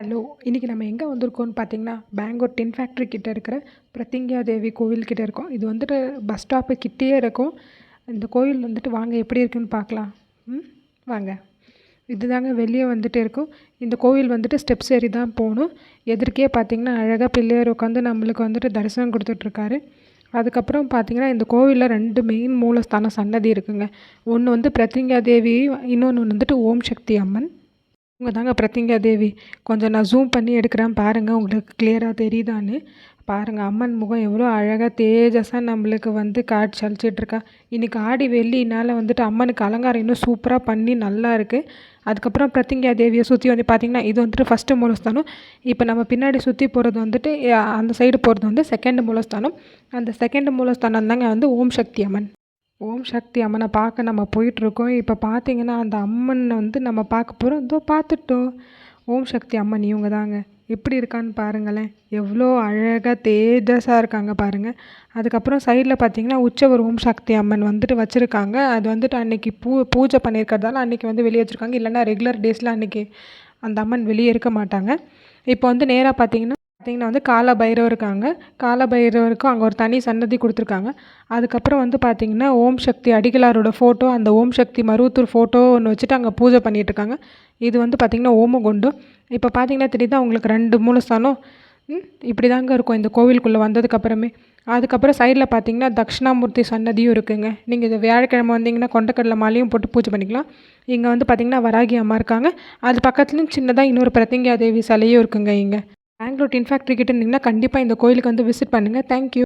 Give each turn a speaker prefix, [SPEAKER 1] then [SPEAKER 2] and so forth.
[SPEAKER 1] Hello இன்றைக்கி நம்ம எங்கே வந்திருக்கோம்னு பார்த்தீங்கன்னா பெங்களூர் டின் ஃபேக்ட்ரி கிட்டே இருக்கிற பிரத்திங்கா தேவி கோவில் கிட்டே இருக்கோம். இது வந்துட்டு பஸ் ஸ்டாப்பு கிட்டேயே இருக்கும். இந்த கோவில் வந்துட்டு வாங்க எப்படி இருக்குன்னு பார்க்கலாம் ம்? வாங்க. இதுதாங்க வெளியே வந்துட்டு இருக்கும். இந்த கோவில் வந்துட்டு ஸ்டெப்ஸ் ஏறி தான் போகணும். எதிர்க்கே பார்த்தீங்கன்னா அழகாக பிள்ளையார் உட்காந்து நம்மளுக்கு வந்துட்டு தரிசனம் கொடுத்துட்ருக்காரு. அதுக்கப்புறம் பார்த்திங்கன்னா இந்த கோவிலில் ரெண்டு மெயின் மூலஸ்தான சன்னதி இருக்குங்க. ஒன்று வந்து பிரத்திங்கா தேவி இன்னொன்று வந்துட்டு ஓம் சக்தி அம்மன். இவங்க தாங்க பிரத்திங்கா தேவி கொஞ்சம் நான் ஜூம் பண்ணி எடுக்கிறேன். பாருங்கள் உங்களுக்கு கிளியராக தெரியுதான்னு. பாருங்கள் அம்மன் முகம் எவ்வளோ அழகாக தேஜஸாக நம்மளுக்கு வந்து காட்சி அழிச்சிட்ருக்கா இன்றைக்கி ஆடி வெள்ளினால் வந்துட்டு அம்மனுக்கு அலங்காரம் இன்னும் சூப்பராக பண்ணி நல்லா இருக்குது அதுக்கப்புறம் பிரத்திங்கா தேவியை சுற்றி வந்து பார்த்திங்கன்னா இது வந்துட்டு ஃபஸ்ட்டு மூலஸ்தானம். இப்போ நம்ம பின்னாடி சுற்றி போகிறது வந்துட்டு அந்த சைடு போகிறது வந்து செகண்ட் மூலஸ்தானம். அந்த செகண்ட் மூலஸ்தானம் தாங்க வந்து ஓம் சக்தி அம்மன். ஓம் சக்தி அம்மனை பார்க்க நம்ம போயிட்டுருக்கோம். இப்போ பார்த்தீங்கன்னா அந்த அம்மனை வந்து நம்ம பார்க்க போகிறோம் இதோ பார்த்துட்டோம். ஓம் சக்தி அம்மன் இவங்க தாங்க. எப்படி இருக்கான்னு பாருங்களேன். எவ்வளோ அழகாக தேஜஸாக இருக்காங்க பாருங்கள் அதுக்கப்புறம் சைடில் பார்த்தீங்கன்னா உச்சவர் ஓம் சக்தி அம்மன் வந்துட்டு வச்சுருக்காங்க. அது வந்துட்டு அன்றைக்கி பூ பூஜை பண்ணியிருக்கிறதால அன்றைக்கி வந்து வெளியே வச்சுருக்காங்க. இல்லைன்னா ரெகுலர் டேஸில் அன்றைக்கி அந்த அம்மன் வெளியே இருக்க மாட்டாங்க. இப்போ வந்து நேராக பார்த்தீங்கன்னா பார்த்தீங்கன்னா வந்து கால பைரவர் இருக்காங்க. கால பைரவருக்கும் அங்கே ஒரு தனி சன்னதி கொடுத்துருக்காங்க. அதுக்கப்புறம் வந்து பார்த்தீங்கன்னா ஓம் சக்தி அடிகளாரோட ஃபோட்டோ அந்த ஓம் சக்தி மருவத்தூர் ஃபோட்டோ ஒன்று வச்சுட்டு அங்கே பூஜை பண்ணிகிட்ருக்காங்க இது வந்து பார்த்திங்கன்னா ஓமகுண்டம் இப்போ பார்த்தீங்கன்னா தெரியுது அவங்களுக்கு ரெண்டு மூலஸ்தானம் ம், இப்படி தாங்க இருக்கும் இந்த கோவிலுக்குள்ளே வந்ததுக்கப்புறமே. அதுக்கப்புறம் சைடில் பார்த்தீங்கன்னா தட்சிணாமூர்த்தி சன்னதியும் இருக்குதுங்க நீங்கள் இது வியாழக்கிழமை வந்தீங்கன்னா கொண்டக்கடலை மாலையும் போட்டு பூஜை பண்ணிக்கலாம். இங்கே வந்து பார்த்தீங்கன்னா வராகி அம்மா இருக்காங்க. அது பக்கத்துலேயும் சின்னதாக இன்னொரு பிரத்திங்கா தேவி சிலையும் இருக்குங்க இங்கே. பெங்களூர் டின் ஃபேக்ட்ரி கிட்ட இருந்தீங்கன்னா கண்டிப்பாக இந்த கோயிலுக்கு வந்து விசிட் பண்ணுங்கள் தேங்க்யூ